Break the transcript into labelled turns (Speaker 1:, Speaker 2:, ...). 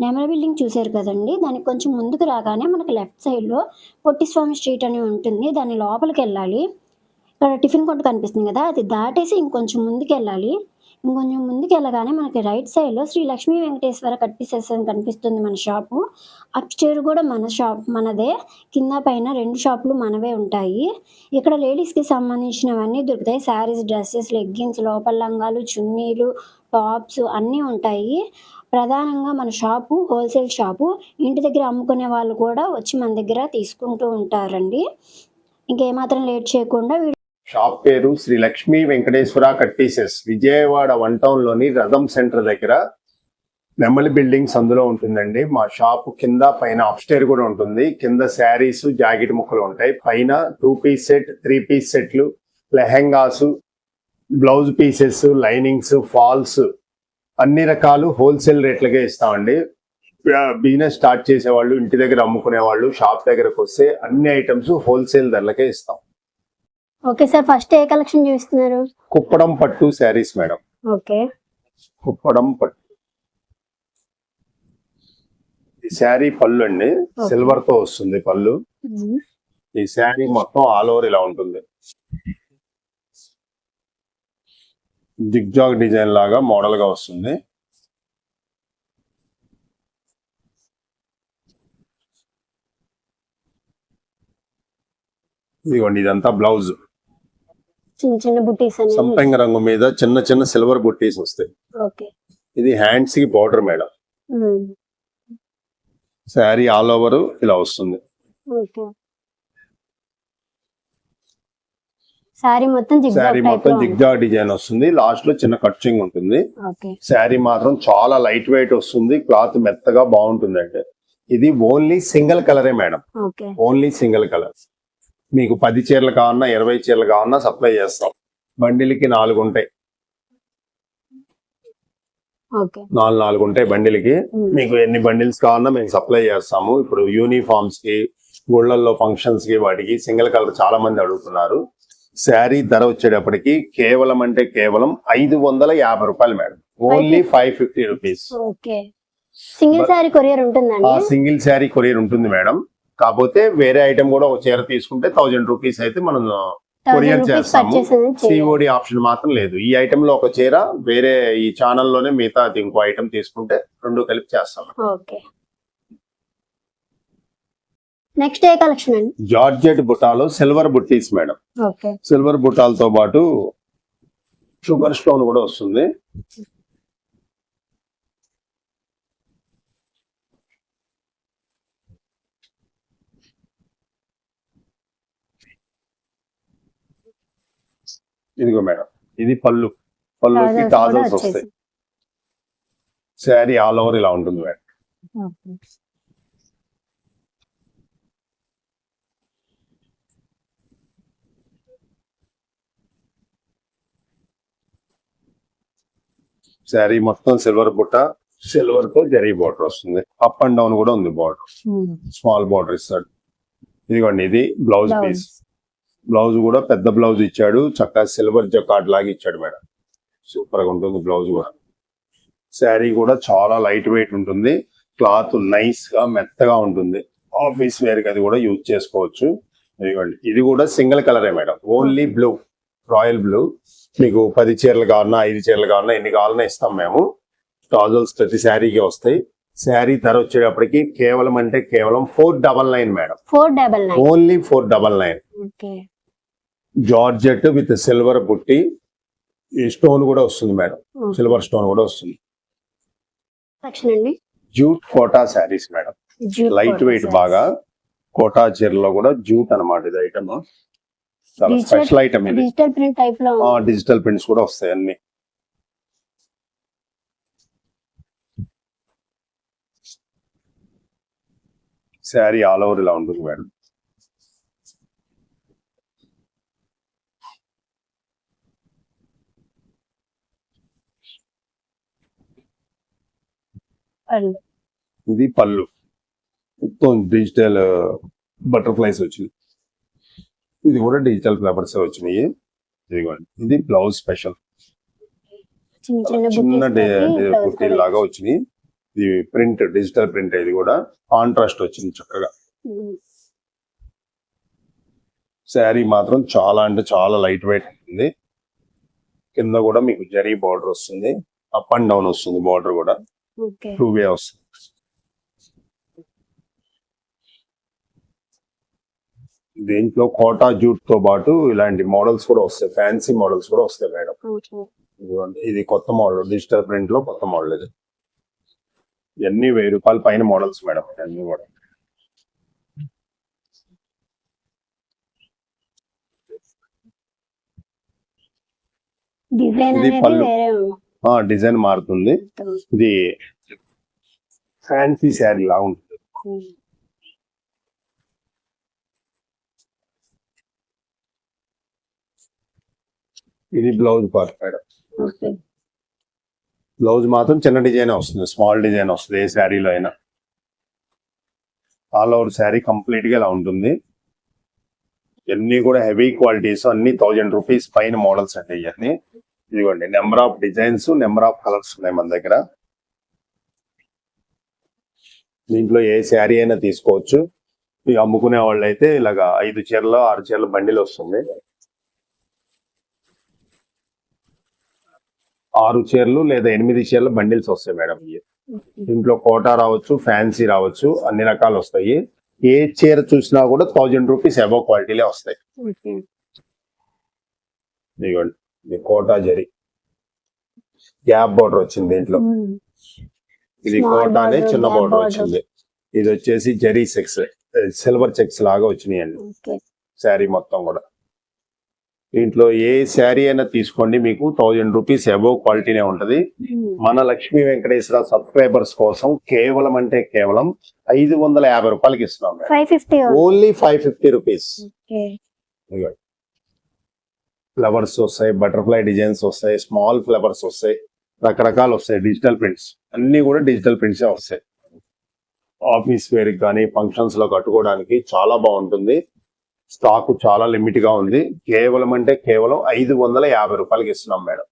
Speaker 1: నెమల బిల్డింగ్ చూసారు కదండి. దానికి కొంచెం ముందుకు రాగానే మనకి లెఫ్ట్ సైడ్లో పొట్టిస్వామి స్ట్రీట్ అని ఉంటుంది. దాని లోపలికి వెళ్ళాలి. ఇక్కడ టిఫిన్ కొట్టు కనిపిస్తుంది కదా. అది దాటేసి ఇంకొంచెం ముందుకు వెళ్ళాలి. కొంచెం ముందుకు వెళ్ళగానే మనకి రైట్ సైడ్లో శ్రీ లక్ష్మీ వెంకటేశ్వర కట్టిసెస్ అని కనిపిస్తుంది మన షాపు అప్స్టేర్ కూడా మన షాప్ మనదే. కింద పైన రెండు షాపులు మనవే ఉంటాయి. ఇక్కడ లేడీస్కి సంబంధించినవన్నీ దొరుకుతాయి. శారీస్ డ్రెస్సెస్ లెగ్గిన్స్ లోపల లంగాలు చున్నీలు టాప్స్ అన్నీ ఉంటాయి. ప్రధానంగా మన షాపు హోల్సేల్ షాపు ఇంటి దగ్గర అమ్ముకునే వాళ్ళు కూడా వచ్చి మన దగ్గర తీసుకుంటూ ఉంటారండి. ఇంకేమాత్రం లేట్ చేయకుండా
Speaker 2: షాప్ పేరు శ్రీ లక్ష్మీ వెంకటేశ్వర కట్టీసెస్. విజయవాడ వన్ టౌన్లోని రథం సెంటర్ దగ్గర నెమలి బిల్డింగ్స్ అందులో ఉంటుందండి. మా షాప్ కింద పైన అప్స్టేర్ కూడా ఉంటుంది. కింద శారీస్ జాకెట్ ముక్కలు ఉంటాయి. పైన two piece set three piece సెట్లు lehengas blouse pieces linings falls అన్ని రకాలు హోల్సేల్ రేట్లకే ఇస్తామండి. బిజినెస్ స్టార్ట్ చేసేవాళ్ళు ఇంటి దగ్గర అమ్ముకునే వాళ్ళు షాప్ దగ్గరకు వస్తే అన్ని ఐటమ్స్ హోల్సేల్ ధరలకే ఇస్తాం.
Speaker 1: ఓకే సార్ ఫస్ట్ ఏ కలెక్షన్ చూస్తున్నారు
Speaker 2: కుప్పడం పట్టు శారీస్ మేడం.
Speaker 1: ఓకే.
Speaker 2: కుప్పడం పట్టు. ఈ శారీ పళ్ళు అండి. సిల్వర్తో వస్తుంది పళ్ళు. ఈ శారీ మొత్తం ఆల్ ఓవర్ ఇలా ఉంటుంది. జిగ్జాగ్ డిజైన్ లాగా మోడల్గా వస్తుంది. ఇదిగోండి ఇదంతా బ్లౌజ్.
Speaker 1: చిన్న చిన్న
Speaker 2: సంపంగ రంగు మీద చిన్న చిన్న సిల్వర్ బుట్టీస్ వస్తాయి. ఇది హ్యాండ్స్కి border madam. Sari all over ఇలా వస్తుంది.
Speaker 1: సారీ మొత్తం
Speaker 2: శారీ మొత్తం డిజైన్ వస్తుంది. లాస్ట్లో చిన్న కట్చింగ్ ఉంటుంది. శారీ మాత్రం చాలా లైట్ వెయిట్ వస్తుంది. క్లాత్ మెత్తగా బాగుంటుంది అంటే ఇది ఓన్లీ సింగిల్ కలరే మేడం. ఓన్లీ సింగిల్ కలర్ మీకు పది చీరలు కావాలన్నా ఇరవై చీరలు కావాలన్నా సప్లై చేస్తాం. బండిల్కి నాలుగు ఉంటాయి. నాలుగు నాలుగు ఉంటాయి బండిల్కి. మీకు ఎన్ని బండిల్స్ కావాలన్నా మేము సప్లై చేస్తాము. ఇప్పుడు యూనిఫామ్స్కి గుళ్ళల్లో ఫంక్షన్స్కి వాటికి సింగిల్ కలర్ చాలా మంది అడుగుతున్నారు. శారీ ధర వచ్చేటప్పటికి కేవలం అంటే కేవలం ఐదు వందల యాభై రూపాయలు madam. Only five fifty rupees
Speaker 1: okay. Single sari courier
Speaker 2: ఆ
Speaker 1: ఉంటుందండి
Speaker 2: సింగిల్ శారీ కొరియర్ ఉంటుంది మేడం. కాకపోతే వేరే ఐటమ్ కూడా ఒక చీర తీసుకుంటే థౌజండ్ రూపీస్ అయితే మనం కొరియర్ చేస్తాము. సిఓడి ఆప్షన్ మాత్రం లేదు. ఈ ఐటమ్లో ఒక చీర వేరే ఈ ఛానల్లోనే మిగతా ఇంకో ఐటమ్ తీసుకుంటే రెండు కలిపి చేస్తాం
Speaker 1: ఓకే. నెక్స్ట్ ఏ కలెక్షన్ అండి?
Speaker 2: జార్జెట్ బుటాలో సిల్వర్ బుట్టీస్ మేడం. సిల్వర్ బుట్టాలతో పాటు షుగర్ స్టోన్ కూడా వస్తుంది. ఇదిగో మేడం ఇది పళ్ళు. పళ్ళుకి టాజల్స్. వస్తాయి. శారీ ఆల్ ఓవర్ ఇలా ఉంటుంది మేడం. శారీ మొత్తం సిల్వర్ బుట్ట సిల్వర్తో జరీ బార్డర్ వస్తుంది. అప్ అండ్ డౌన్ కూడా ఉంది బార్డర్ స్మాల్ బార్డర్ ఇస్తాడు. ఇదిగోండి ఇది బ్లౌజ్. పీస్ బ్లౌజ్ కూడా పెద్ద బ్లౌజ్ ఇచ్చాడు. చక్కగా సిల్వర్ జకాట్ లాగా ఇచ్చాడు మేడం. సూపర్గా ఉంటుంది బ్లౌజ్ కూడా. శారీ కూడా చాలా లైట్ వెయిట్ ఉంటుంది. క్లాత్ నైస్గా మెత్తగా ఉంటుంది. ఆఫీస్ వేర్కి అది కూడా యూజ్ చేసుకోవచ్చు. ఇదిగోండి. ఇది కూడా సింగిల్ కలరే madam. Only blue royal blue మీకు పది చీరలు కావాలన్నా ఐదు చీరలు కావాలన్నా ఎన్ని కావాలన్నా ఇస్తాం మేము. టాజల్స్ ప్రతి శారీకి వస్తాయి. శారీ ధర వచ్చేటప్పటికి కేవలం అంటే కేవలం four double nine madam.
Speaker 1: Four double nine
Speaker 2: only four double nine georgette with silver బుట్టి ఈ స్టోన్ కూడా వస్తుంది మేడం. సిల్వర్ స్టోన్ కూడా వస్తుంది. Jute Kota saris madam. Light weight బాగా కోటా చీరలో కూడా జూట్ అన్నమాట ఇది ఐటమ్ చాలా స్పెషల్ ఐటమ్ ఇది.
Speaker 1: డిజిటల్ ప్రింట్ టైప్లో
Speaker 2: డిజిటల్ ప్రింట్స్ కూడా వస్తాయి అన్ని. శారీ ఆల్ ఓవర్ ఇలా ఉంటుంది మేడం. ఇది పళ్ళు. మొత్తం డిజిటల్ బటర్ఫ్లైస్ వచ్చింది. ఇది కూడా డిజిటల్ ఫ్లవర్స్ వచ్చినాయి. ఇదిగోండి. ఇది బ్లౌజ్ స్పెషల్
Speaker 1: చిన్న
Speaker 2: కుర్తీ లాగా వచ్చినాయి. ఇది ప్రింట్ డిజిటల్ ప్రింట్ ఇది కూడా. కాంట్రాస్ట్ వచ్చింది చక్కగా. శారీ మాత్రం చాలా అంటే చాలా లైట్ వెయిట్ ఉంటుంది కింద కూడా మీకు జరీ బార్డర్ వస్తుంది. అప్ అండ్ డౌన్ వస్తుంది బార్డర్ కూడా. టూ వే వస్తుంది. దీంట్లో కోటా జూట్తో పాటు ఇలాంటి మోడల్స్ కూడా వస్తాయి. ఫ్యాన్సీ మోడల్స్ కూడా వస్తాయి మేడం. ఇది కొత్త మోడల్ డిజిటల్ ప్రింట్లో కొత్త మోడల్ ఇది. ఇవన్నీ వెయ్యి రూపాయల పైన మోడల్స్ మేడం ఇవన్నీ కూడా.
Speaker 1: డిజైన్
Speaker 2: ఇది పళ్ళు. డిజైన్ మారుతుంది. ఇది ఫ్యాన్సీ శారీ లా ఉంటుంది. ఇది బ్లౌజ్ పార్ట్ మేడం. బ్లౌజ్ మాత్రం చిన్న డిజైన్ వస్తుంది. స్మాల్ డిజైన్ వస్తుంది. ఏ శారీలో అయినా. ఆల్ ఓవర్ శారీ కంప్లీట్గా ఇలా ఉంటుంది. ఇవన్నీ కూడా హెవీ క్వాలిటీస్ అన్ని థౌజండ్ రూపీస్ పైన మోడల్స్ అండి ఇవన్నీ ఇదిగోండి number of designs number of colours ఉన్నాయి మన దగ్గర. దీంట్లో ఏ శారీ అయినా తీసుకోవచ్చు. ఇక అమ్ముకునే వాళ్ళు అయితే ఇలాగా ఐదు చీరలు ఆరు చీరల బండిలు వస్తుంది. ఆరు చీరలు లేదా ఎనిమిది చీరల బండిల్స్ వస్తాయి మేడం. ఇవి దీంట్లో కోటా రావచ్చు ఫ్యాన్సీ రావచ్చు అన్ని రకాలు వస్తాయి. ఏ చీర చూసినా కూడా థౌజండ్ రూపీస్ అబౌవ్ క్వాలిటీలే వస్తాయి. ఇదిగోండి. ఇది కోటా జరి. గ్యాప్ బోర్డర్ వచ్చింది దీంట్లో. ఇది కోటానే
Speaker 1: border,
Speaker 2: చిన్న బోర్డర్. వచ్చింది. ఇది వచ్చేసి జరీ చెక్స్ సిల్వర్ చెక్స్ లాగా వచ్చినాయండి. శారీ మొత్తం కూడా. దీంట్లో ఏ శారీ అయినా తీసుకోండి మీకు థౌజండ్ రూపీస్ అబౌవ్ క్వాలిటీనే ఉంటది. మన లక్ష్మీ వెంకటేశ్వర సబ్స్క్రైబర్స్ కోసం కేవలం అంటే కేవలం ఐదు వందల యాభై రూపాయలకి ఇస్తున్నాం only five fifty rupees. Flowers వస్తాయి బటర్ఫ్లై డిజైన్స్ వస్తాయి స్మాల్ ఫ్లవర్స్ వస్తాయి రకరకాలు వస్తాయి డిజిటల్ ప్రింట్స్ అన్ని కూడా డిజిటల్ ప్రింట్స్ వస్తాయి. ఆఫీస్ వేర్ కానీ ఫంక్షన్స్లో కట్టుకోవడానికి చాలా బాగుంటుంది. స్టాక్ చాలా లిమిట్గా ఉంది. కేవలం అంటే కేవలం ఐదు వందల యాభై రూపాయలకి ఇస్తున్నాం మేడం.